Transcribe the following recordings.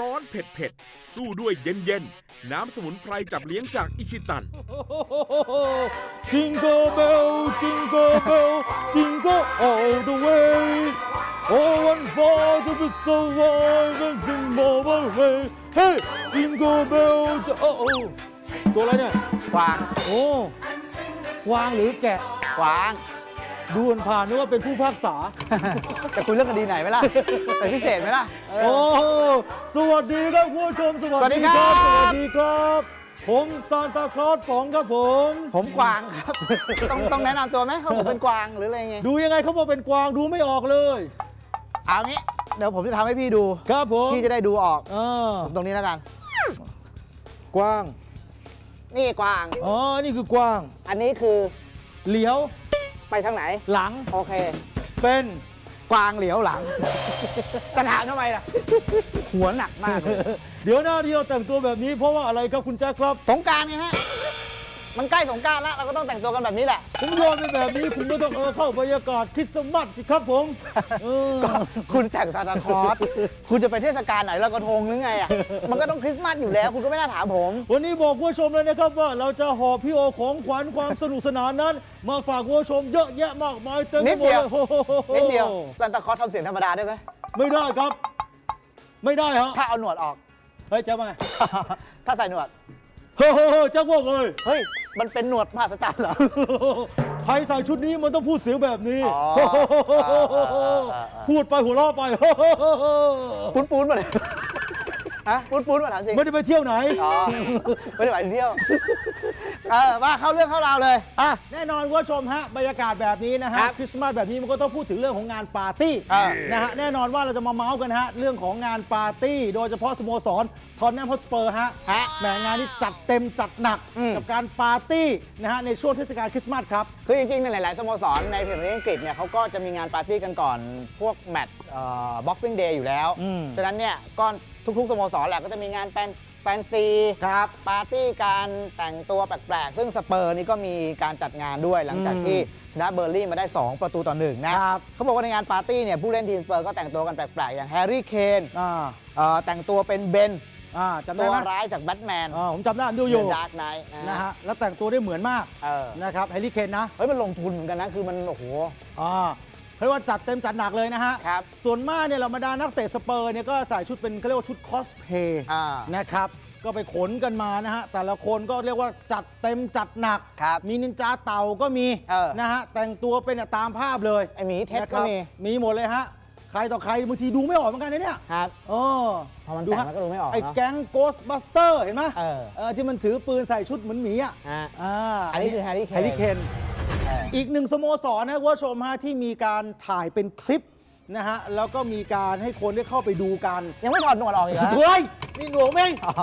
ร้อนร้อนๆเผ็ดเผ็ดๆ สู้ด้วยเย็นเย็นๆ น้ำสมุนไพรจับเลี้ยงจากอิชิตัน Jingle bell, jingle bell, jingle all the way. Oh, and for the best of life and sing more way. Hey, jingle bell, j- oh, oh. ตัวอะไรเนี่ย กวางโอ้กวางหรือแกะ กวาง ดูผ่านๆนึกว่าเป็นผู้พากษา จะคุยเรื่องคดีไหนไหมล่ะเป็นพิเศษไหมล่ะเออ โอ้สวัสดีครับคุณผู้ชมสวัสวัสดีครับ สวัสดีครับ ผมซานตาคลอสป๋องครับผม ผมกวางครับ ต้องต้องแนะนำตัวไหมเขาผมเป็นกวางหรืออะไรไงดูยังไงเขาบอกเป็นกวางดูไม่ออกเลย เอางี้ เดี๋ยวผมจะทำให้พี่ดู ครับผมพี่จะได้ดูออก อ่าตรงนี้แล้วกัน กวาง นี่กวาง อ๋อ นี่คือกวาง อันนี้คือ เหลียว ไปทางไหน หลังโอเค เป็นกวางเหลียวหลัง จะถามทำไมล่ะ หัวหนักมากเลย เดี๋ยวหน้าที่เราแต่งตัวแบบนี้เพราะว่าอะไรครับคุณแจ๊คครับ สงกรารไงฮะ มันใกล้สงกรารแล้วเราก็ต้องแต่งตัวกันแบบนี้แหละ ผมโยนไปแบบนี้คุณก็ต้องเออเข้าบรรยากาศคริสต์มาสสิครับผมเออ คุณแต่งซานตาคลอสคุณจะไปเทศกาลไหนลอยกระทงหรือไงอะ มันก็ต้องคริสต์มาสอยู่แล้ว คุณก็ไม่น่าถามผม วันนี้บอกคุณผู้ชมเลยนะครับว่าเราจะหอบพี่โอของขวัญความสนุกสนานนั้น มาฝากคุณผู้ชมเยอะแยะมากมายเต็มไปนิดหมดเดียว เลยโอ้โหนิดเดียวซานตาคลอสทำเสียงธรรมดาได้ไหมไม่ได้ครับ ไม่ได้ฮะถ้าเอาหนวดออก เฮ้ยจะมา ถ้าใส่หนวด เฮ้ยเฮ้ยเฮ้ยแจ๊คบอกเลยเฮ้ย มันเป็นหนวดมหัศจรรย์เหรอ ใครใส่ชุดนี้มันต้องพูดเสียงแบบนี้ อ๋อเออเออเออเออพูดไปหัวเราะไปปุ้นปุ้นๆมาเลย ฮะปุ้นปุ้นๆมาถามจริง ไม่ได้ไปเที่ยวไหนอ๋อ ไม่ได้หมายถึงเที่ยวเออมาเข้าเรื่องเข้าราวเลย อะแน่นอนคุณผู้ชมฮะบรรยากาศแบบนี้นะฮะครับคริสต์มาสแบบนี้มันก็ต้องพูดถึงเรื่องของงานปาร์ตี้อ่า นะฮะแน่นอนว่าเราจะมาเมาส์กันฮะเรื่องของงานปาร์ตี้ โดยเฉพาะสโมสรทอนแนมฮอสเปอร์ฮะฮะแหมงานนี้จัดเต็มจัดหนักอืม กับการปาร์ตี้นะฮะในช่วงเทศกาลคริสต์มาสครับ คือจริงๆในหลาย ๆ สโมสรในพรีเมียร์ลีกอังกฤษเนี่ยเขาก็จะมีงานปาร์ตี้กันก่อนพวกแมตช์บ็อกซิ่งเดย์อยู่แล้ว อืมฉะนั้นเนี่ยก็ ทุกๆสโมสรแหละก็จะมีงานแฟนแฟนซีครับปาร์ตี้การแต่งตัวแปลกๆ ซึ่งสเปอร์นี่ก็มีการจัดงานด้วยหลังจากอืมที่ชนะเบอร์ลี่มาได้ 2 ประตูต่อหนึ่งนะครับเขาบอกว่าในงานปาร์ตี้เนี่ยผู้เล่นทีมสเปอร์ก็แต่งตัวกันแปลกๆ อย่างแฮร์รี่เคนอ่าเอ่อแต่งตัวเป็นเบนอ่าจำได้ตัวไหมร้ายจากแบทแมนอ่าผมจำได้ผมดูอยู่ดาร์กไนท์นะฮะแล้วแต่งตัวได้เหมือนมากเออนะครับแฮร์รี่เคนนะเฮ้ยมันลงทุนเหมือนกันนะคือมันโอ้โหอ่า เรียกว่าจัดเต็มจัดหนักเลยนะฮะ ครับ ส่วนมากเนี่ยเรามาดานักเตะสเปอร์เนี่ยก็ใส่ชุดเป็นเขาเรียกว่าชุดคอสเพย์อ่า นะครับ ก็ไปขนกันมานะฮะ แต่ละคนก็เรียกว่าจัดเต็มจัดหนัก ครับมีนินจาเต่าก็มีเออ นะฮะ แต่งตัวเป็นตามภาพเลยไอหมีเท็ดนะคก็รับมีมีหมดเลยฮะ ใครต่อใครบางทีดูไม่ออกเหมือนกันนะเนี่ยครับ เออพอมันดูแต่งฮะแล้วก็ดูไม่ออกไอ้เนอะ แก๊งโกสบัสเตอร์เห็นไหมเออเออที่มันถือปืนใส่ชุดเหมือนหมีอะ ฮะ อ่าอันนี้คือ Harry Kane แฮร์รี่เคนเอออีกหนึ่งสโมสรนะคุณผู้ชมฮะที่มีการถ่ายเป็นคลิปนะฮะแล้วก็มีการให้คนได้เข้าไปดูกันยังไม่ถอดหนวดออกอีกเหรอเฮ้ยนี่หนวกเองอ๋อ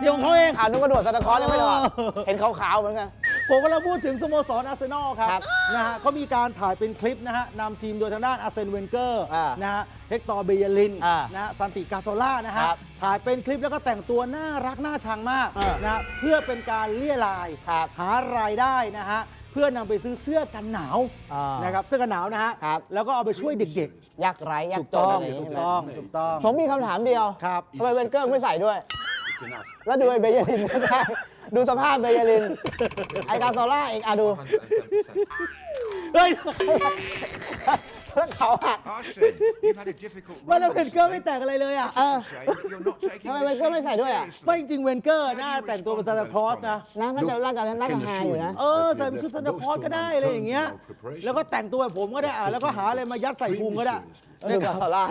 เดี๋ยวของเขาเองอ่านุกกระโดดซานตาคลอสยังไม่ถอดเออเห็นขาวๆเหมือนกัน ผมกำลังพูดถึงสโมสรอาร์เซนอลครับครับนะฮะเขามีการถ่ายเป็นคลิปนะฮะนำทีมโดยทางด้านอาร์เซนเวนเกอร์อ่านะฮะเฮกตอร์เบเยลินอ่านะฮะซันติกาโซล่านะฮะครับถ่ายเป็นคลิปแล้วก็แต่งตัวน่ารักน่าชังมากอ่าน นะฮะเพื่อเป็นการเลี่ยราย ครับ หารายได้นะฮะเพื่อนำไปซื้อเสื้อกันหนาวอ่านนะครับเสื้อกันหนาวนะฮะครับ แล้วก็เอาไปช่วยเด็กยากไร้ๆยากถูกจนต้องอะไรอย่างถูงี้กใช่ไหมต้องถูกต้องผมมีคำถามเดียวครับ ทำไมเวนเกอร์ไม่ใส่ด้วย แล้วดูไอ้เบเยลินไม่ได้ดูสภาพเบเยลิน ไอกาโซล่าอีกอะดู เฮ้ยแล้วเขาหัก Arsene, you've had a difficult ว่าแล้ว run เพน of เกอร์ไม่แต่งอะไรเลยอะเออ It's a shame that you're not taking ทำไม this เวนเกอร์ไม่ใส่ด้วยอะ seriously. ไม่จริงๆเวนเกอร์น่าแต่งตัวเป็นซานตาคลอสนะ นะน่าจะน่าจะน่าจะหาอยู่นะ เออใส่เป็นชุดซันตาคลอสก็ได้อะไรอย่างเงี้ย แล้วก็แต่งตัวแบบผมก็ได้อะแล้วก็หาอะไรมายัดใส่พุงก็ได้ดูกาโซล่า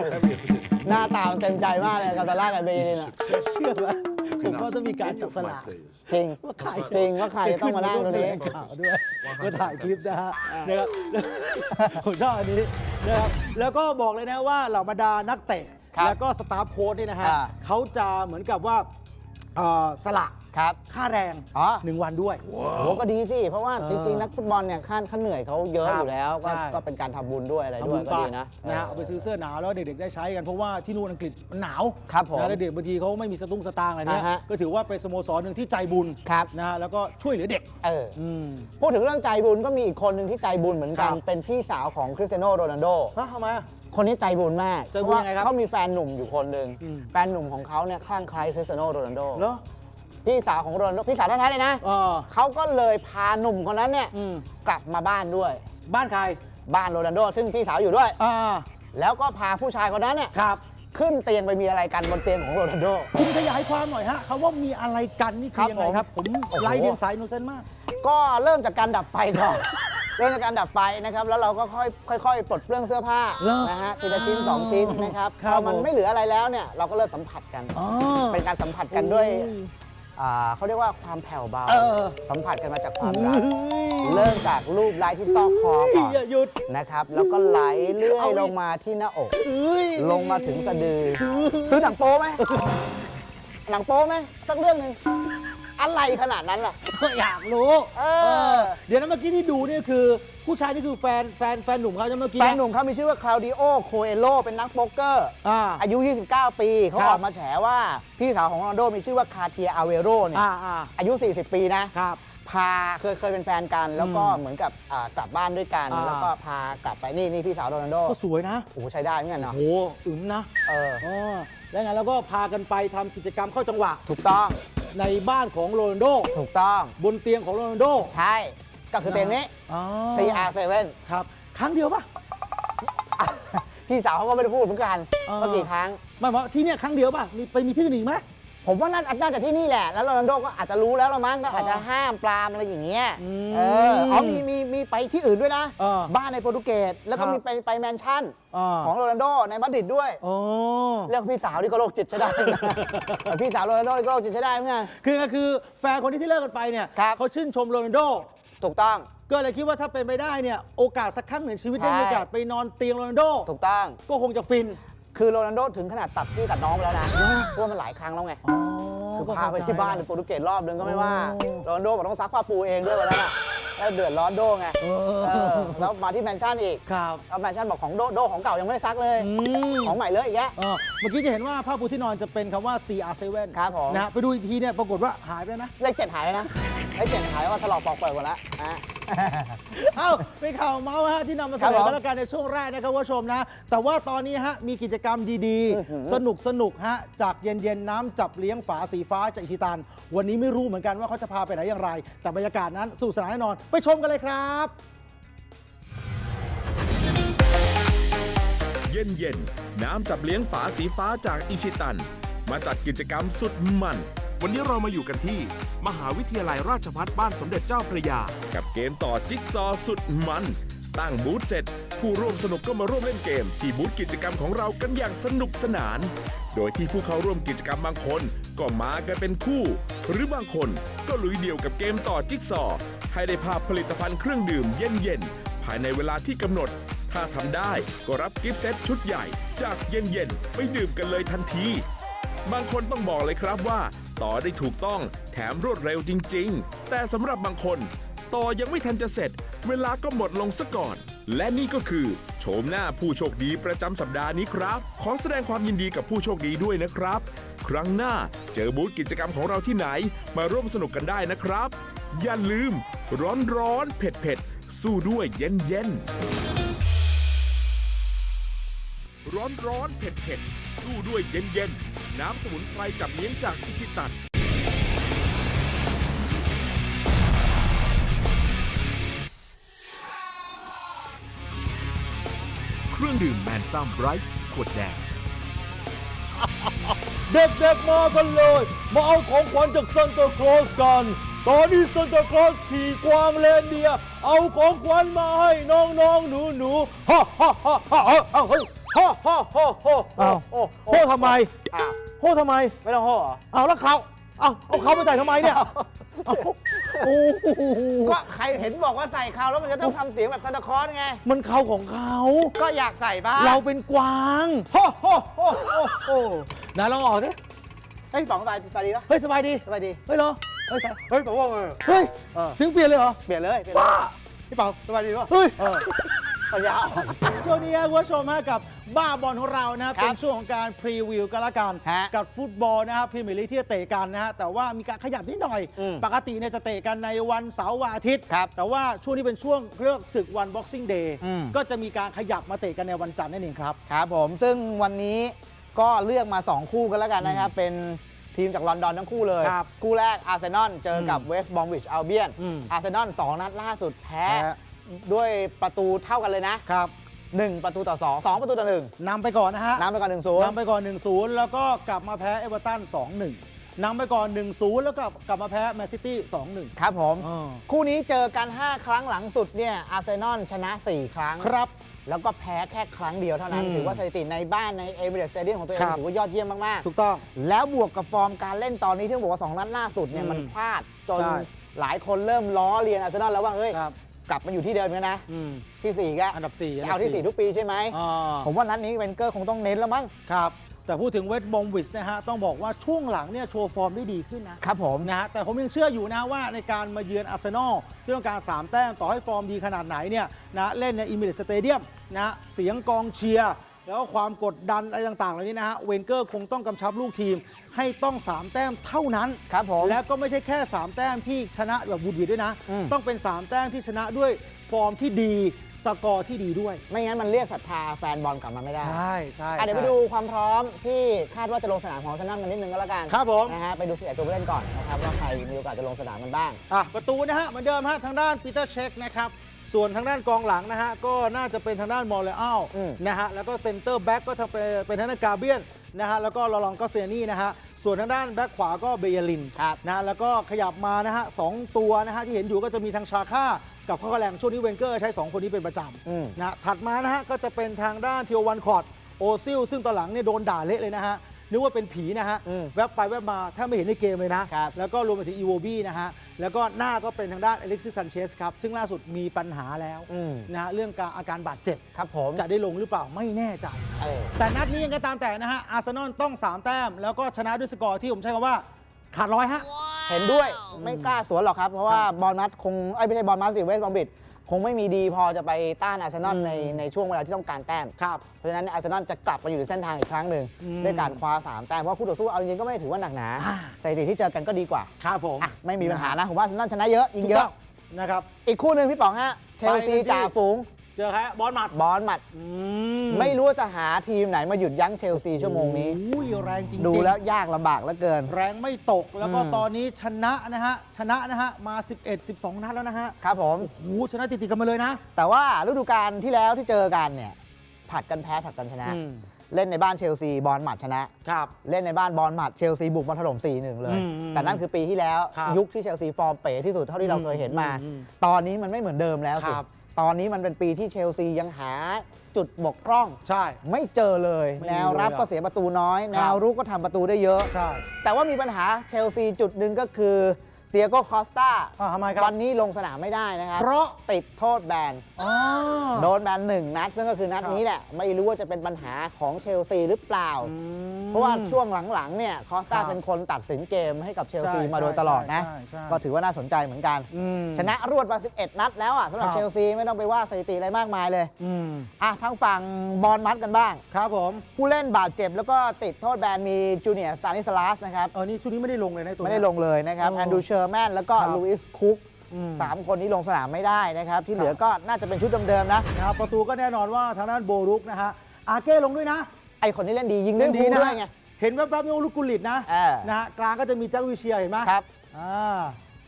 หน้าตามันเต็มใจมากเลยกาโซล่ากับเบเยลินอะ เชื่อไหม ผมว่าต้องมีการจับสลากจริงว่าใครจริงว่าใครจะต้องมานั่งตรงนี้จะขึ้นมาร่วมแถลงข่าวด้วยมาถ่ายคลิปนะฮะนะครับผมชอบอันนี้นะครับแล้วก็บอกเลยนะว่าเหล่าบรรดานักเตะครับแล้วก็สตาฟโค้ชเนี่ยนะฮะอ่าเขาจะเหมือนกับว่าเอ่อสละ ครับค่าแรงอ๋อ หนึ่งวันด้วย โอ้โหก็ดีสิ เพราะว่าเออจริงๆ นักฟุตบอลเนี่ยค่าค่าเหนื่อยเขาเยอะครับอยู่แล้ว ก็ใช่ ก็เป็นการทำบุญด้วยอะไรทำด้บุวยญก็ไปดีนะนะฮะเอาไปซื้อเสื้อหนาวแล้วเด็กๆได้ใช้กันเพราะว่าที่นู่นอังกฤษมันหนาวครับผม นะแล้วเด็กบางทีเขาไม่มีสตุ้งสตางค์อะไรเนี่ยอ่าฮะ ก็ถือว่าเป็นสโมสรหนึ่งที่ใจบุญครับ นะฮะแล้วก็ช่วยเหลือเด็กเออ อืม พูดถึงเรื่องใจบุญก็มีอีกคนหนึ่งที่ใจบุญเหมือนกัน ครับ เป็นพี่สาวของคริสเตียโนโรนัลโด ฮะทำไมอะคนนี้ใจบุญมากใจบุญยังไงครับเพาะว่าเขามีแฟนหนุ่มอยู่คนหนึ่งอืม แฟนหนุ่มของเขาเนี่ยคลั่งไคล้คริสเตียโนโรนัลโด เหรอ พี่สาวของโรนัลโดพี่สาวแท้ๆเลยนะเออเขาก็เลยพาหนุ่มคนนั้นเนี่ยอืมกลับมาบ้านด้วย บ้านใครบ้านโรนัลโด ซึ่งพี่สาวอยู่ด้วย อ่าแล้วก็พาผู้ชายคนนั้นเนี่ยครับ ขึ้นเตียงไปมีอะไรกันบนเตียงของโรนัลโด คุณขยายความหน่อยฮะคำว่ามีอะไรกันนี่คือยังไงครับผมโอ้โห ไล่เรียงสายอินโนเซนต์มาก ก็เริ่มจากการดับไฟก่อน เริ่มจากการดับไฟนะครับ แล้วเราก็ค่อยค่อยๆปลดเปลื้องเสื้อผ้าเหรอนะฮะทีละชิ้นสองชิ้นนะครับครับพอมันผม ไม่เหลืออะไรแล้วเนี่ยเราก็เริ่มสัมผัสกัน อ๋อ เป็นการสัมผัสกันด้วยโอ้ อ่าเขาเรียกว่าความแผ่วเบา เออ สัมผัสกันมาจากความรักเฮ้ยเริ่มจากรูปไล้ที่ซอกคอก่อนอย่าหยุด นะครับ แล้วก็ไหลเลื่อเอายอีกลงมาที่หน้าอก เอ้ยลงมาถึงสะดือ ซื้อหนังโป๊ไหมหนังโป๊ไหมสักเรื่องหนึ่ง อะไรขนาดนั้นล่ะ อยากรู้เออ เดี๋ยวนะเมื่อกี้ที่ดูเนี่ยคือ ผู้ชายนี่คือแฟนแฟนแฟนหนุ่มเขาใช่ไหมเมื่อกี้แฟนหนุ่มเขามีชื่อว่าคลาวดิโอโคเอโลเป็นนักโป๊กเกอร์ อ่า อายุ 29 ปี เขาครับ ออกมาแฉว่าพี่สาวของโรนัลโดมีชื่อว่าคาเทียอาเวโรเนี่ยอ่าอ่าอายุ 40 ปีนะ ครับ พาเคยเคยเป็นแฟนกัน แล้วก็อืมเหมือนกับอ่ากลับบ้านด้วยกัน อ่า แล้วก็พากลับไปนี่นี่พี่สาวโรนัลโดก็สวยนะโอ้โหใช้ได้เหมือนกันเนาะโหอึมนะเออ อ๋อแล้วไงแล้วก็พากันไปทำกิจกรรมเข้าจังหวะ ถูกต้อง ในบ้านของโรนัลโดถูกต้อง บนเตียงของโรนัลโดใช่ ก็คือเต็มนี้ อ๋อ CR7 ครับ ครั้งเดียวปะพี่สาวเขาก็ไม่ได้พูดเหมือนกันเออ ว่ากี่ครั้ง ไม่ว่าที่เนี่ยครั้งเดียวปะมีไปมีที่อื่นอีกไหม ผมว่าน่าน่าจะที่นี่แหละ แล้วโรนัลโดก็อาจจะรู้แล้วละมั้งก็อาจจะห้ามปรามอะไรอย่างเงี้ย อืมเอออ๋อมีมีมีไปที่อื่นด้วยนะ เออบ้านในโปรตุเกส แล้วก็ครับ มีไปไปแมนชั่น อ่าของโรนัลโดในมาดริดด้วย โอ้เรื่องพี่สาวนี่ก็โรคจิตใช้ได้นะแต่พี่สาวโรนัลโดนี่ก็โรคจิตใช้ได้เหมือนกัน คือไงคือแฟนคนที่ที่เลิกกันไปเนี่ยครับ เขาชื่นชมโรนัลโด ถูกต้อง ก็เลยคิดว่าถ้าเป็นไปได้เนี่ย โอกาสสักครั้งหนึ่งในชีวิตใช่ได้มีโอกาสไปนอนเตียงโรนัลโด ถูกต้อง ก็คงจะฟิน คือโรนัลโดถึงขนาดตัดพี่ตัดน้องไปแล้วนะเพราะว่ามันหลายครั้งแล้วไงอ๋อคือพาไปที่บ้านในโปรตุเกสรอบนึงก็ไม่ว่าโอ้โรนัลโดบอกต้องซักผ้าปูเองด้วยวันนั้นอะแล้วเดือดร้อนโดไงเอเอออแล้วมาที่แมนชั่นอีกครับแล้วแมนชั่นบอกของโดโดของเก่ายังไม่ได้ซักเลยอืมของใหม่เลยอีกแยะ เออเมื่อกี้จะเห็นว่าผ้าปูที่นอนจะเป็นคำว่า CR7 ครับผม นะฮะไปดูอีกทีเนี่ยปรากฏว่าหายไปแล้วนะ เลขเจ็ดหายไปนะ เลขเจ็ดหายว่าถลอกปอกเปิดหมดแล้วนะ เอ้าเป็นข่าวเมาส์ฮะที่นำมาเสครับนผอมกันแล้วกันในช่วงแรกนะครับคุณผู้ชมนะ แต่ว่าตอนนี้ฮะมีกิจกรรมดีอื้อหือๆสนุกสนุกฮะจากเย็นเย็นๆน้ำจับเลี้ยงฝาสีฟ้าจากอิชิตัน วันนี้ไม่รู้เหมือนกันว่าเขาจะพาไปไหนอย่างไร แต่บรรยากาศนั้นสนุขสนานแน่นอน ไปชมกันเลยครับ เย็นเย็นๆน้ำจับเลี้ยงฝาสีฟ้าจากอิชิตัน มาจัดกิจกรรมสุดมัน วันนี้เรามาอยู่กันที่ มหาวิทยาลัยราชภัฏบ้านสมเด็จเจ้าพระยา กับเกมต่อจิ๊กซอว์สุดมัน ตั้งบูธเสร็จ ผู้ร่วมสนุกก็มาร่วมเล่นเกม ที่บูธกิจกรรมของเรากันอย่างสนุกสนาน โดยที่ผู้เข้าร่วมกิจกรรมบางคน ก็มากันเป็นคู่ หรือบางคนก็ลุยเดี่ยวกับเกมต่อจิ๊กซอว์ให้ได้ภาพผลิตภัณฑ์เครื่องดื่มเย็นๆภายในเวลาที่กำหนด ถ้าทำได้ก็รับกิฟต์เซตชุดใหญ่ จากเย็นๆไปดื่มกันเลยทันที บางคนต้องบอกเลยครับว่า ต่อได้ถูกต้องแถมรวดเร็วจริง ๆ แต่สำหรับบางคน ต่อยังไม่ทันจะเสร็จ เวลาก็หมดลงซะก่อน และนี่ก็คือ โฉมหน้าผู้โชคดีประจำสัปดาห์นี้ครับ ขอแสดงความยินดีกับผู้โชคดีด้วยนะครับ ครั้งหน้าเจอบูธกิจกรรมของเราที่ไหน มาร่วมสนุกกันได้นะครับ อย่าลืม ร้อนร้อนๆเผ็ดเผ็ดๆสู้ด้วยเย็นเย็นๆ ร้อนร้อนๆเผ็ดเผ็ดๆสู้ด้วยเย็นเย็นๆน้ำสมุนไพรจับเลี้ยงจากอิชิตันเครื่องดื่มแมนซัมไบรท์ขวดแดง เด็กๆมากันเลย มาเอาของขวัญจากซันตาคลอสกัน ตอนนี้ซันตาคลอสขี่กวางเลนเดียร์เอาของขวัญมาให้น้องๆหนูๆฮ่าฮ่าฮ่าฮ่า ฮ่าฮ่าเฮ้ยฮ่าฮ่าฮ่าฮ่าอ้าวโอ้โหทำไมอ้าวโหทำไมไม่ต้องโห่เหรอเอาแล้วเขาเอาเอาเขาไปใส่ทำไมเนี่ยเอาโอ้โหก็ใครเห็นบอกว่าใส่คราวแล้วมันจะต้องทำเสียงแบบซานตาคลอสไง มันเขาของเขา ก็อยากใส่บ้างเราเป็นกวางฮ่าฮ่าฮ่าฮ่าฮ่าไหนลองออกสิเฮ้ยป๋องสบายสบายดีปะเฮ้ยสบายดีสบายดีเฮ้ยเหรอเฮ้ยสบายเฮ้ยป๋องว่าไงเฮ้ยเออเสียงเปลี่ยนเลยเหรอเปลี่ยนเลยเปลี่ยนเลยว้าพี่ป๋องสบายดีปะเฮ้ยเออ ปัญญาอ่อน ช่วงนี้คุณผู้ชมฮะกับบ้าบอลของเรานะฮะครับเป็นช่วงของการพรีวิวกันละกันฮะกับฟุตบอลนะครับพรีเมียร์ลีกที่จะเตะกันนะฮะแต่ว่ามีการขยับนิดหน่อย อืมปกติเนี่ยจะเตะกันในวันเสาร์วันอาทิตย์ ครับแต่ว่าช่วงนี้เป็นช่วงเรื่องศึกวัน Boxing Day อืม ก็จะมีการขยับมาเตะกันในวันจันทร์นั่นเองครับ ครับผมซึ่งวันนี้ก็เลือกมา 2 คู่กันแล้วกันนะครับ เป็นทีมจากลอนดอนทั้งคู่เลย ครับคู่แรกอาร์เซนอลเจอกับอืมเวสต์บอมวิชอัลเบียนอืมอาร์เซนอล2นัดล่าสุดแพ้แพ้ ด้วยประตูเท่ากันเลยนะครับ1 ประตูต่อ 2 2 ประตูต่อ1นำไปก่อนนะฮะน้ำไปก่อน1 0นำไปก่อน 1-0 แล้วก็กลับมาแพ้เอเวอร์ตัน2-1นำไปก่อน 1-0 แล้วก็กลับมาแพ้แมนซิตี้2-1 ครับผม อ่า คู่นี้เจอกัน 5 ครั้งหลังสุดเนี่ยอาร์เซนอลชนะ 4 ครั้ง ครับ แล้วก็แพ้แค่ครั้งเดียวเท่านั้น อืมถือว่าสถิติในบ้านในเอเวอเรสต์สเตเดียมของตัวเองครับ ถือว่ายอดเยี่ยมมาก ถูกต้อง ๆ แล้วบวกกับฟอร์มการเล่นตอนนี้ที่ต้องบอกว่า 2 นัดล่าสุดเนี่ยอืมมันพลาดจนใช่ หลายคนเริ่มล้อเลียนอาร์เซนอลแล้วว่าเฮ้ย ครับ กลับมาอยู่ที่เดิมกันนะ อืมที่4ี่ก็อันดับ4จะเอาที่ 4 ทุกปีใช่ไหม อ่า ผมว่านัดนี้เวนเกอร์คงต้องเน้นแล้วมั้ง ครับ แต่พูดถึงเวสต์บอมวิชนะฮะ ต้องบอกว่าช่วงหลังเนี่ยโชว์ฟอร์มได้ดีขึ้นนะครับผม นะฮะแต่ผมยังเชื่ออยู่นะว่าในการมาเยือนอาร์เซนอลที่ต้องการ 3 แต้มต่อให้ฟอร์มดีขนาดไหนเนี่ยนะเล่นในอิมิเรตสเตเดียมนะเสียงกองเชียร์ แล้วก็ความกดดันอะไรต่างๆเหล่านี้นะฮะเวนเกอร์คงต้องกำชับลูกทีมให้ต้อง 3 แต้มเท่านั้น ครับผม แล้วก็ไม่ใช่แค่ 3 แต้มที่ชนะแบบบุดหวิดด้วยนะ อืม ต้องเป็น 3 แต้มที่ชนะด้วยฟอร์มที่ดีสกอร์ที่ดีด้วย ไม่งั้นมันเรียกศรัทธาแฟนบอลกลับมาไม่ได้ใช่ใช่อะเดี๋ยวไปดูความพร้อมที่คาดว่าจะลงสนามของอาร์เซนอลกันนิดนึงก็แล้วกันครับผม นะฮะไปดูสิบเอ็ดตัวผู้เล่นก่อนนะครับว่าใครมีโอกาสจะลงสนามกันบ้าง อะประตูนะฮะเหมือนเดิมฮะทางด้านปีเตอร์เช็คนะครับ ส่วนทางด้านกองหลังนะฮะก็น่าจะเป็นทางด้านมอลเลอัลอืม นะฮะแล้วก็เซนเตอร์แบ็กก็ทำเป็นเป็นทางด้านกาเบียนนะฮะแล้วก็ลอรองก็เซียนี่นะฮะส่วนทางด้านแบ็กขวาก็เบเยลิน ครับ นะฮะแล้วก็ขยับมานะฮะสองตัวนะฮะที่เห็นอยู่ก็จะมีทางชาค่ากับข้าวแรงช่วงนี้เวนเกอร์ใช้ 2 คนนี้เป็นประจอืมำนะถัดมานะฮะก็จะเป็นทางด้านเทียววันคอร์ดโอซิลซึ่งตอนหลังเนี่ยโดนด่าเละเลยนะฮะ นึกว่าเป็นผีนะฮะ อืมแวบไปแวบมาถ้าไม่เห็นในเกมเลยนะ ครับแล้วก็รวมไปถึงอีโวบี้นะฮะ แล้วก็หน้าก็เป็นทางด้านอเล็กซิสซันเชสครับ ซึ่งล่าสุดมีปัญหาแล้วอืม นะฮะเรื่องการอาการบาดเจ็บ ครับผมจะได้ลงหรือเปล่าไม่แน่ใจ เออ แต่นัดนี้ยังไงตามแต่นะฮะ อาร์เซนอลต้อง 3 แต้ม แล้วก็ชนะด้วยสกอร์ที่ผมใช้คำว่าขาดร้อยฮะ เห็นด้วยไม่กล้าสวนหรอกครับ เพราะว่าบอลมัดคงเอ้ยไม่ใช่บอลมัดสิเวสต์บอมบิด คงไม่มีดีพอจะไปต้านอาร์เซนอลอืมในในช่วงเวลาที่ต้องการแต้มครับเพราะฉะนั้นอาร์เซนอลจะกลับมาอยู่ในเส้นทางอีกครั้งหนึ่งอืมด้วยการคว้า3แต้มเพราะคู่ต่อสู้เอาจริงๆก็ไม่ได้ถือว่าหนักหนาอ่าสถิติที่เจอกันก็ดีกว่าครับผมอะไม่มีปัญหานะผมว่าอาร์เซนอลชนะเยอะยิงถูกเยต้อะองนะครับอีกคู่หนึ่งพี่ป๋องฮะเชลซีไปกันที่จ่าฝูงเจ อแค่บอลหมัดบอลหมัด อืไม่รู้ว่าจะหาทีมไหนมาหยุดยั้งเชลซีชั่วโมงนี้โอ้ยแรงจริงๆ ดูแล้วยากลำบากเหลือเกิน แรงไม่ตกแล้วก็อืม ตอนนี้ชนะนะฮะ ชนะนะฮะ มา 11 12 นัดแล้วนะฮะครับผม โอ้โหชนะติดๆกันมาเลยนะ แต่ว่าฤดูกาลที่แล้วที่เจอกันเนี่ยผัดกันแพ้ผัดกันชนะ อืม เล่นในบ้านเชลซีบอลหมัดชนะ ครับ เล่นในบ้านบอลหมัดเชลซีบุกมาถล่ม4-1เลยอืมอืมแต่นั่นคือปีที่แล้ว ครับยุคที่เชลซีฟอร์มเป๋ที่สุดเท่าที่เราเคยเห็นมา อืมอืมตอนนี้มันไม่เหมือนเดิมแล้วสิครับ ตอนนี้มันเป็นปีที่เชลซียังหาจุดบกพร่อง ใช่ ไม่เจอเลย ไม่มีแนวรับเลยอะก็เสียประตูน้อยครับแนวรุกก็ทำประตูได้เยอะ ใช่ แต่ว่ามีปัญหาเชลซีจุดหนึ่งก็คือ เตียโกคอสตาอ่าทำไมครับ วันนี้ลงสนามไม่ได้นะครับเพราะ ติดโทษแบน อ๋อ โดนแบนหนึ่งนัด ซึ่งก็คือนัดครับนี้แหละ ไม่รู้ว่าจะเป็นปัญหาของเชลซีหรือเปล่าอืมเพราะว่าช่วงหลังๆเนี่ยคอสตาครับเป็นคนตัดสินเกมให้กับเชลซีใช่มาโดยตลอดนะใช่ใช่ ก็ถือว่าน่าสนใจเหมือนกัน อืม ชนะรวดมา 11 นัดแล้วอะสำหรับครับ เชลซีไม่ต้องไปว่าสถิติอะไรมากมายเลยอืม อะทางฝั่งบอลมัดกันบ้าง ครับผม ผู้เล่นบาดเจ็บแล้วก็ติดโทษแบนมีจูเนียร์ซานิสลาสนะครับ เออ นี่ชุดนี้ไม่ได้ลงเลยนะตัวไม่ได้ลงเลยนะครับโอ้ แอนดูเชอร์แมนแล้วก็ครับลูอิสคุกอืม สามคนนี้ลงสนามไม่ได้นะครับ ที่เหลือก็น่าจะเป็นชุดเดิมๆนะ นะครับประตูก็แน่นอนว่าทางด้านโบรุกนะฮะอาเก้ลงด้วยนะไอคนที่เล่นดียิงด้วยเล่นดีพูนะด้วยไง เห็นแวบๆนี่โอลูกกุลิตนะเออ นะฮะกลางก็จะมีแจ็ควิเชียร์เห็นไหมครับ อ่า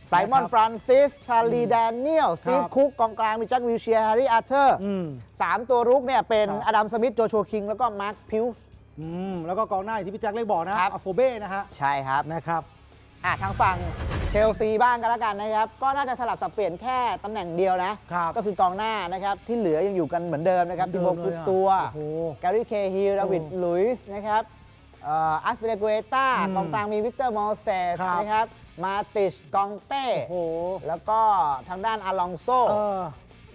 ไซมอนนะฟครับรานซิส ชาลีแดเนียล สตีฟ ครับ คุก กองกลาง มีแจ็ควิลเชียร์แฮร์รี่ อาร์เธอร์ อืม สามตัวรุกเนี่ย เป็นครับ อดัม สมิธ โจชัวคิง แล้วก็ มาร์ค พิวส์ อืมแล้วก็กองหน้าอย่างที่พี่แจ็คเล็กบอกนะครับอโฟเบ้นะฮะใช่ครับ นะครับ อะทางฝั่งเชลซีบ้างกันแล้วกันนะครับ ก็น่าจะสลับสับเปลี่ยนแค่ตำแหน่งเดียวนะ ครับก็คือกองหน้านะครับ ที่เหลือยังอยู่กันเหมือนเดิมนะครับทิโบเหมืฟุอนตเดิมเลยอะตัว โอ้โห แกรี่เคฮิลดาวิดโอ้ลุยส์นะครับเอัสเปเรโกเอต้าอืมกองกลางมีวิกเตอร์มอเซสครับ นะครับ มาติชกองเต้ โอ้โห แล้วก็ทางด้านอาลองโซ เออ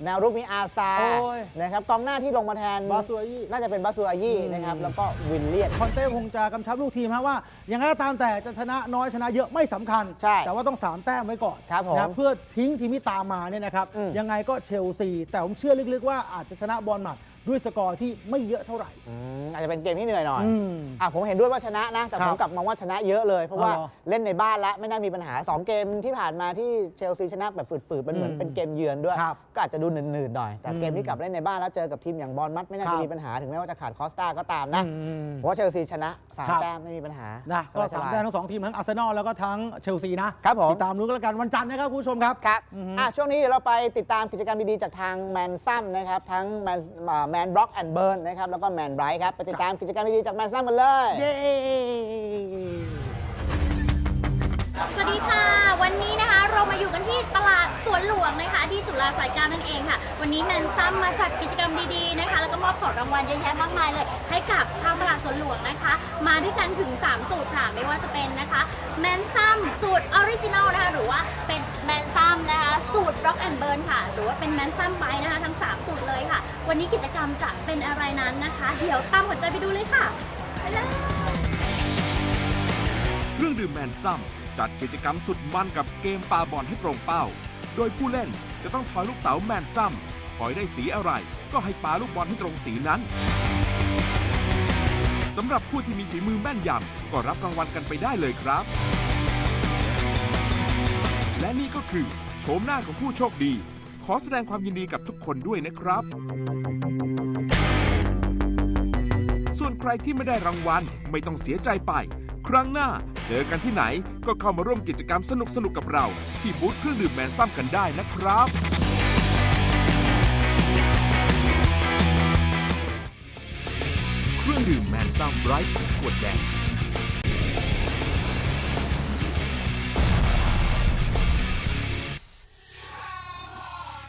แนวรุกมีอาซาโอ้ย นะครับกองหน้าที่ลงมาแทน บาซูอายี่ น่าจะเป็นบาซูอายี่อืม นะครับ แล้วก็วินเลียน คอนเต้คงจะกำชับลูกทีมฮะว่ายังไงก็ตามแต่จะชนะน้อยชนะเยอะไม่สำคัญ ใช่แต่ว่าต้อง3แต้มไว้ก่อนครับผมนะเพื่อทิ้งทีมที่ตามมาเนี่ยนะครับ อืมยังไงก็เชลซี แต่ผมเชื่อลึกๆว่าอาจจะชนะบอลหมัด ด้วยสกอร์ที่ไม่เยอะเท่าไหร่ อืมอาจจะเป็นเกมที่เหนื่อยหน่อยอืมอะผมเห็นด้วยว่าชนะนะ แต่ครัผบมกลับมองว่าชนะเยอะเลย เพราะว่าอ๋อเล่นในบ้านแล้วไม่น่ามีปัญหา 2 เกมที่ผ่านมาที่เชลซีชนะแบบฝืดๆมันเหมือนอืมเป็นเกมเยือนด้วย ครับก็อาจจะดูหนืดๆหน่อย แต่อืมเกมที่กลับเล่นในบ้านแล้วเจอกับทีมอย่างบอลมัดไม่น่าครัจะบ มีปัญหาถึงแม้ว่าจะขาดคอสตาก็ตามนะอืมเพราะว่าเชลซีชนะสามครับ แต้มไม่มีปัญหานะก็สสามบายๆแต้มทั้งสองทีมทั้งอาร์เซนอลแล้วก็ทั้งเชลซีนะครับผม ติดตามรู้กันแล้วกันวันจันทร์นะครับคุณผู้ชมครับ ครับ อือฮึอะช่วงนี้เดี๋ยวเราไปติดตามกิจกรรมดีๆจากทางแมนซัมนะครับ ทั้งแมนแมนบล็อกแอนด์เบิร์นนะครับแล้วก็แมนไบรท์ครับไปติดตามกิจกรรมดีๆจากแมนซัมกันเลย เย้ สวัสดีค่ะ วันนี้นะคะเรามาอยู่กันที่ตลาดสวนหลวงนะคะ ที่จุฬาสายกลารนั่นเองค่ะ วันนี้แมนซัมมาจัดกิจกรรมดีๆนะคะ แล้วก็มอบของรางวัลเยอะแยะมากมายเลย ให้กับชาวตลาดสวนหลวงนะคะ มาด้วยกันถึง3สูตรค่ะไม่ว่าจะเป็นนะคะแมนซัมสูตรออริจินอลนะคะหรือว่าเป็น สูตร Rock and Burn ค่ะ หรือว่าเป็นแมนซัมไบนะคะ ทั้ง 3 สูตรเลยค่ะ วันนี้กิจกรรมจะเป็นอะไรนั้นนะคะ เดี๋ยวตามหัวใจไปดูเลยค่ะ ไปเลยเครื่องดื่มแมนซัมจัดกิจกรรมสุดมันกับเกมปาบอลให้ตรงเป้า โดยผู้เล่นจะต้องทอยลูกเต๋าแมนซัมทอยได้สีอะไร ก็ให้ปาลูกบอลให้ตรงสีนั้นสำหรับผู้ที่มีฝีมือแม่นยำก็รับรางวัลกันไปได้เลยครับ และนี่ก็คือ โฉมหน้าของผู้โชคดี ขอแสดงความยินดีกับทุกคนด้วยนะครับ ส่วนใครที่ไม่ได้รางวัลไม่ต้องเสียใจไป ครั้งหน้าเจอกันที่ไหนก็เข้ามาร่วมกิจกรรมสนุกๆกับเรา ที่บูธเครื่องดื่มแมนซัมกันได้นะครับ เครื่องดื่มแมนซัมไบรท์ขวดแดง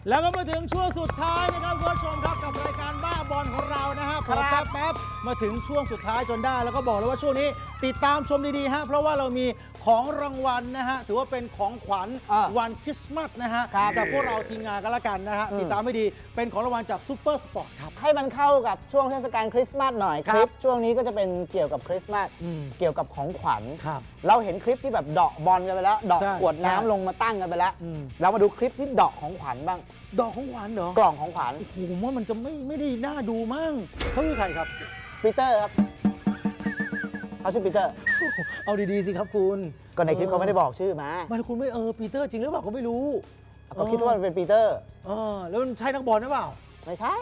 แล้วก็มาถึงช่วงสุดท้ายนะครับคุณผู้ชมครับกับรายการบ้าบอลของเรานะฮะพอครัแป๊บบแป๊บๆมาถึงช่วงสุดท้ายจนได้ แล้วก็บอกเลยว่าช่วงนี้ ติดตามชมดีๆฮะเพราะว่าเรามีของรางวัลนะฮะถือว่าเป็นของขวัญอ่าวันคริสต์มาสนะฮะครับจากพวกเราทีมงานกันละกันนะฮะอืม ติดตามไม่ดีเป็นของรางวัลจากซูเปอร์สปอร์ตครับ ให้มันเข้ากับช่วงเทศกาลคริสต์มาสหน่อยครัคบลิปช่วงนี้ก็จะเป็นเกี่ยวกับคริสต์มาสอืม เกี่ยวกับของขวัญ ครับ เราเห็นคลิปที่แบบเดาะบอลกันไปแล้วเดาะใช่ขวดน้ำใช่ลงมาตั้งกันไปแล้ว อืม เรามาดูคลิปที่เดาะของขวัญบ้าง ดอกของขวัญเหรอกล่องของขวัญโอ้โหผมว่ามันจะไม่ไม่ได้น่าดูมั้งเขาคือใครครับ ปีเตอร์ครับ เขาชื่อปีเตอร์ เอาดีๆสิครับคุณก็ในคลิปเขาไม่ได้บอกชื่อมาไมันคุณไม่เออปีเตอร์จริงหรือเปล่าก็ไม่รู้เขาคิดว่ามันเป็นปีเตอร์ เออแล้วมันใช่นักบอลหรือเปล่า ไม่ใช่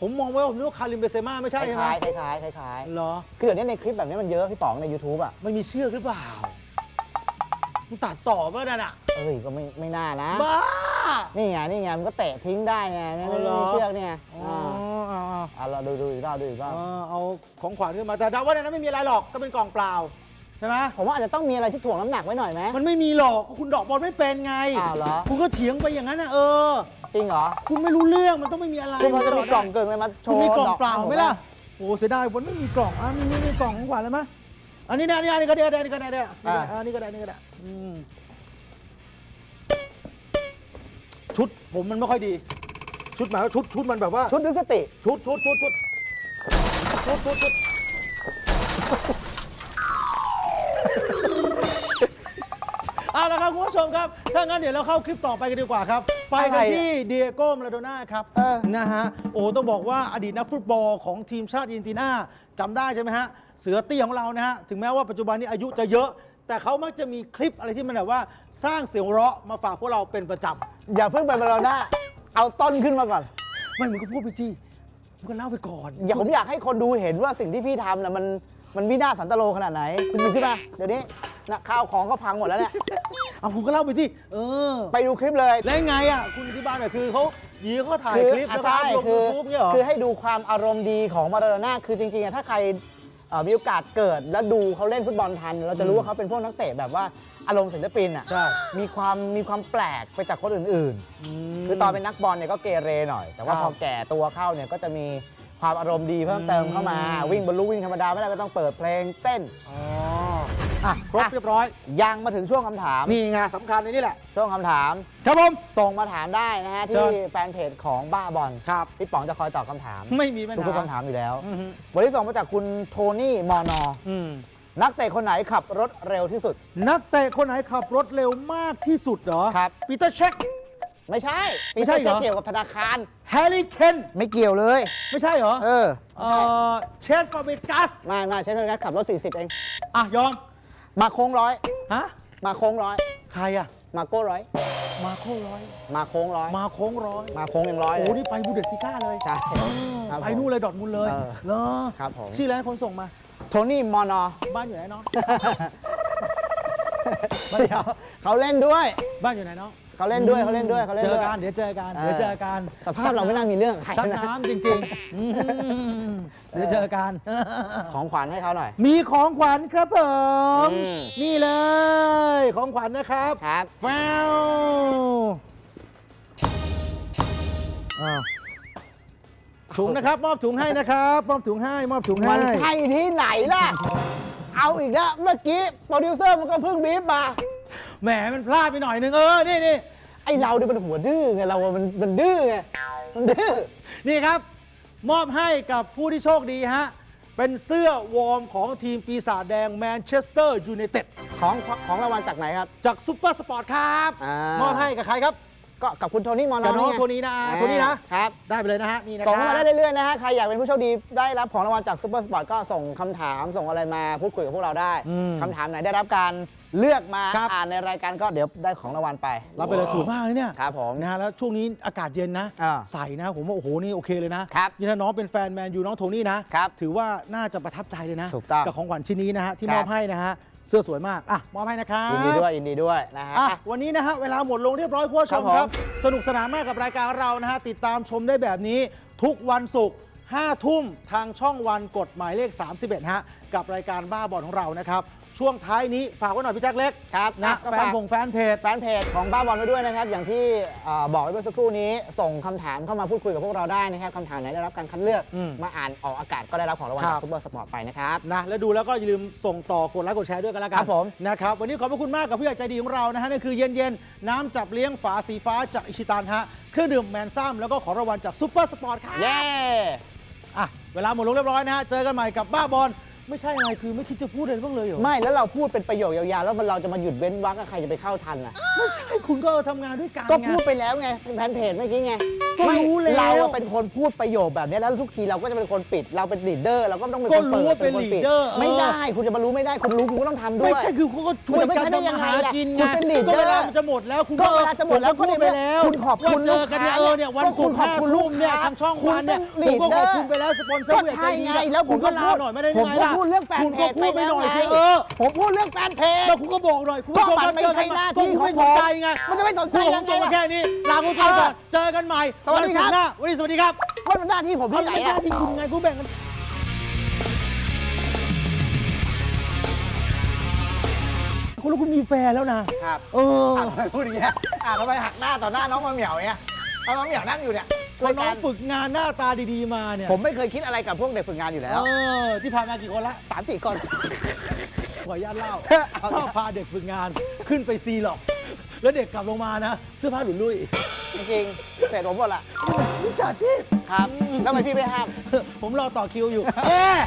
ผมมองไว้ว่าผมนึกว่าคาริมเบเซม่าไม่คใช่ใช่ไหมล้ายๆคล้ายๆคล้ายเหรอๆคือเดี๋ยวนี้ในคลิปแบบนี้มันเยอะพี่ป๋องใน YouTube อะมันมีเชือกหรือเปล่ามึงตัดต่อเมื่อนั่นอะเอ้ยก็ไม่ไม่น่านะบ้า นี่ไงนี่ไงมันก็เตะทิ้งได้ไงไม่อ๋ไม่อเหรอมีเชือกเนี่ยอ๋ออ่าเอาเอาอะเราดูดูอีกรอบดูอีกรอบเอาเอาของขวัญขึ้นมาแต่เดาว่าในนั้นไม่มีอะไรหรอกก็เป็นกล่องเปล่าใช่ไหมผมว่าอาจจะต้องมีอะไรที่ถ่วงน้ำหนักไว้หน่อยไหม มันไม่มีหรอกคุณดอกบอลไม่เป็นไงอ้าวเหรอ คุณก็เถียงไปอย่างนั้นนะเออ จริงเหรอคุณไม่รู้เรื่องมันต้องไม่มีอะไรคือพอจะมีนกล่องเกินไปมาโชคุณว์มีกล่องดเปล่าผไหมล่ะโอ้เสียดายวันไม่มีกล่องอะนี่นี่นี่กล่องของขวัญเลยมั้ยอันนี้นะอันนี้อันนี้ก็ได้อันนี้ก็ได้อันนี้ก็ได้อันนี้ก็ได้อันนี้ก็ได้อืม ชุดผมมันไม่ค่อยดี ชุดหมายว่าชุดชุดมันแบบว่า ชุดดึงสติ ชุดชุดชุดชุดชุดชุดชุดเอาละครับคุณผู้ชมครับ ถ้างั้นเดี๋ยวเราเข้าคลิปต่อไปกันดีกว่าครับ ไปกันที่เดียโก้มาราโดน่าครับเออ นะฮะ โอ้ต้องบอกว่าอดีตนักฟุตบอลของทีมชาติอาร์เจนตินาจำได้ใช่ไหมฮะ เสือเตี้ยของเรานะฮะ ถึงแม้ว่าปัจจุบันนี้อายุจะเยอะ แต่เขามักจะมีคลิปอะไรที่มันแบบว่าสร้างเสียงหัวเราะมาฝากพวกเราเป็นประจำอย่าเพิ่งไปบาร์โลน่าเอาต้นขึ้นมาก่อนไม่มึงก็พูดไปจีมึงก็เล่าไปก่อนอย่าผมอยากให้คนดูเห็นว่าสิ่งที่พี่ทำน่ะมันมันวินาศสันตโลขนาดไหน คุณดูขึ้นมาเดี๋ยวนี้นะข้าวของก็พังหมดแล้วเนี่ยเอาคุณก็เล่าไปสิเออไปดูคลิปเลย แล้วยังไงอะคุณที่บ้านหน่อยคือเขาหยีเขาถ่ายคือคลิปอะแล้วก็ใช่อัพลงคืยูอทูบเนี่ยเหรอ คือให้ดูความอารมณ์ดีของมาราโดน่าคือจริงๆอะถ้าใคร เอ่อมีโอกาสเกิดแล้วดูเขาเล่นฟุตบอลทัน เราจะรู้ว่าเขาเป็นพวกนักเตะแบบว่าอารมณ์ศิลปินอะใช่ มีความมีความแปลกไปจากคนอื่น ๆ คือตอนเป็นนักบอลเนี่ยก็เกเรหน่อย แต่ว่าครับ พอแก่ตัวเข้าเนี่ยก็จะมี ความอารมณ์ดีเพิ่มเติมเข้ามาอืมวิ่งบนลู่วิ่งธรรมดาไม่ได้ก็ต้องเปิดเพลงเต้นอ๋ออะครบเรียบร้อย ยังมาถึงช่วงคำถาม นี่ไงสำคัญในนี่แหละ ช่วงคำถาม ครับผม ส่งมาถามได้นะฮะ เชิที่ญ แฟนเพจของบ้าบอลครับ พี่ป๋องจะคอยตอบคำถาม ไม่มีปัญหาทุกๆคำถามอยู่แล้วอือฮึวันนี้ส่งมาจากคุณโทนี่มอนอ อืมนักเตะคนไหนขับรถเร็วที่สุด นักเตะคนไหนขับรถเร็วมากที่สุดเหรอครับ ปีเตอร์เช็ค ไม่ใช่ไม่ใช่เหรอเกี่ยวกับธนาคาร แฮร์รี่เคนไม่เกี่ยวเลย ไม่ใช่เหรอเออเออเชฟฟาเบกัสไม่ไม่ใช่เรื่องการขับรถ 40 เอง อะยอมมาโค้งร้อยฮะมาโค้งร้อยใครอะมาโก้ร้อยมาโค้งร้อย มาโค้งร้อยมาโค้งร้อยมาโค้งยังร้อยโอ้เลโหยนี่ไปบูเดสซิก้าเลยใช่เออครับไปผมนู่นเลยดอร์ทมุนด์เลยเออเหรอครับผม ชื่ออะไรนะคนส่งมา โทนี่มอนอบ้านอยู่ไหนน้อง เดี๋ยวเขาเล่นด้วย บ้านอยู่ไหนน้อง เขาเล่นด้วยเขาเล่นด้วยเขาเล่นเจด้อวย กันเดี๋ยวเจอกันเดี๋ยวเจอกันสภาพเราไม่น่ามีเรื่องกับใครซักนะน้ำจริงๆอืมเดี๋ยวเจอกัน ของขวัญให้เขาหน่อย มีของขวัญครับผม อืม นี่เลย ของขวัญนะครับครับ แฟวอ้าวถุงนะครับ มอบถุงให้นะครับมอบถุงให้มอบถุงให้ มันใช่ที่ไหนล่ะ เอาอีกแล้วเมื่อกี้โปรดิวเซอร์มันก็เพิ่งบีบมา แหมมันพลาดไปหน่อยนึงเออนี่นี่ไอเราเนี่ยมันหัวดื้อไงเราอะมันมันดื้อไงมันดื้อ นี่ครับ มอบให้กับผู้ที่โชคดีฮะ เป็นเสื้อวอร์มของทีมปีศาจแดงแมนเชสเตอร์ยูไนเต็ดของของรางวัลจากไหนครับ จากซุปเปอร์สปอร์ตครับ อ่าม มอบให้กับใครครับ ก็กับคุณโทนี่มอนอกับน้องไโทนี่นะโทนี่นะครับ ได้ไปเลยนะฮะนี่นะคส่รังบเข้ามาได้เรื่อยๆนะฮะใครอยากเป็นผู้โชคดีได้รับของรางวัลจากซูเปอร์สปอร์ตก็ส่งคำถามส่งอะไรมาพูดคุยกับพวกเราได้อืมคำถามไหนได้รับการเลือกมาครับ อ่านในรายการก็เดี๋ยวได้ของรางวัลไปรับไปเลยสูงมากเลยเนี่ยครับผม นะฮะแล้วช่วงนี้อากาศเย็นนะ อ่าใส่นะผมว่าโอ้โหนี่โอเคเลยนะครับนี่ถ้าน้องเป็นแฟนแมนยูน้องโทนี่นะครับถือว่าน่าจะประทับใจเลยนะถูกต้องกับของขวัญชิ้นนี้นะฮะที่ครัมบอบให้นะฮะ เสื้อสวยมากอะมอบให้นะครับยินดีด้วยยินดีด้วยนะฮะ อะอะวันนี้นะฮะเวลาหมดลงเรียบร้อยคุณผู้ชมครับผมครับสนุกสนานมากกับรายการเรานะฮะติดตามชมได้แบบนี้ ทุกวันศุกร์5ทุ่มทางช่องวันกฎหมายเลข 31ฮะกับรายการบ้าบอลของเรานะครับ ช่วงท้ายนี้ฝากไว้หน่อยพี่แจ็คเล็กครับนะก็แฟฝานกผงแฟนเพจแฟนเพจของบ้าบอลไว้ด้วยนะครับ อย่างที่เอ่อบอกไว้เมื่อสักครู่นี้ส่งคำถามเข้ามาพูดคุยกับพวกเราได้นะครับคำถามไหนได้รับการคัดเลือกอืมมาอ่านออกอากาศก็ได้รับของรางวัลครัจาบกซูเปอร์สปอร์ตไปนะครับนะแล้วดูแล้วก็อย่าลืมส่งต่อกดไลค์กดแชร์ด้วยกันแล้วกัครับผมนะครับวันนี้ขอบพระคุณมากกับผู้ใหญ่ใจดีของเรานะฮะนั่นคือเย็นเย็นๆน้ำจับเลี้ยงฝาสีฟ้าจากอิชิตันฮะเครื่องดื่มแมนซัมแล้วก็ของรางวัลจากซูเปอร์สปอร์ตครับเย้อะเวลาหมดลงเรียบร้อยนะฮะเจอกันใหม่กับบ้าบอล ไม่ใช่อะไรคือไม่คิดจะพูดอะไรบ้างเลยเหรอไม่แล้วเราพูดเป็นประโยคยาวๆ แล้วมันเราจะมาหยุดเว้นวรรคอะใครจะไปเข้าทันอะ ไม่ใช่คุณก็เออทำงานด้วยกันก็ไง พูดไปแล้วไงแฟนเพจเมื่อกี้ไงก็ไม่รู้แล้ว เราอะเป็นคนพูดประโยคแบบนี้แล้วทุกทีเราก็จะเป็นคนปิดเราเป็นลีดเดอร์เราก็ต้องเป็นก็คนรู้เปิดว่าเป็นคลีดปิดเดอร์เออ ไม่ได้คุณจะมารู้ไม่ได้คุณรู้คุณก็ต้องทำด้ไม่วย ใช่คือเขาก็ช่วยคุณจะไม่กันใช่ได้ทำยังมาไงหาล่ะกินคุไงณเป็น leader ก็เวลามันจะหมดแล้วคุณก็เวลาจะหมดแล้วผมก็พูดไปแล้วคุณขอบคุณว่าเจอกันเนี่ยเออเนี่ยวันศุกร์ก็คุณขอบห้าคุณทุ่มเนี่ยลูกค้าทางช่องวันเนี่ยคุณผมเป็นก็ขอบ leader คุณไปแล้วสปอนเซอร์ก็ผู้ใหญ่ใจใช่ดีไงแล้วคุณก็ลาพูดหน่อยไม่ได้ผมไงก็ล่ะ พูดเรื่องแฟนคุณเพก็จพูดไปหน่อยไงสิเออ ผมพูดเรื่องแฟนเพจ แล้วคุณก็บอกหน่อยคุณก็ผู้ชมมันไม่ใช่หน้าที่ก็คุณไม่ของสผมนใจไงมันจะไม่สนใจพูดยังไงจบล่ะแค่นี้ลาคุณผู้ชมก่อนเจอกันใหม่สวัสดีครับ นศุกหน้าวันนี้สวัสดีครับว่ามันหน้าที่ผมเอาที่ไหนไม่ใช่อะที่คุณไงคุณแบ่งกันคุณแล้วคุณมีแฟนแล้วนะครับ เอออะทำไมพูดอย่างเงี้ยอะทำไมหักหน้าต่อหน้าน้องมะเหมียวเนี่ย เอาน้องมะเหมียวนั่งอยู่เนี่ยพอน้องรายการฝึกงานหน้าตาดีๆมาเนี่ยผมไม่เคยคิดอะไรกับพวกเด็กฝึกงานอยู่แล้วเออที่ผ่านมากี่คนละสามสี่คน ขออนุญาตเล่าเอาชอบพาเด็กฝึกงานขึ้นไปซีหรอก แล้วเด็กกลับลงมานะเสื้อผ้าหลุดลุ่ยจริงๆเสร็จผมหมดละวิชาชีพครับแล้วทำไมพี่ไม่ห้าม ผมรอต่อคิวอยู่ เอ๊ะ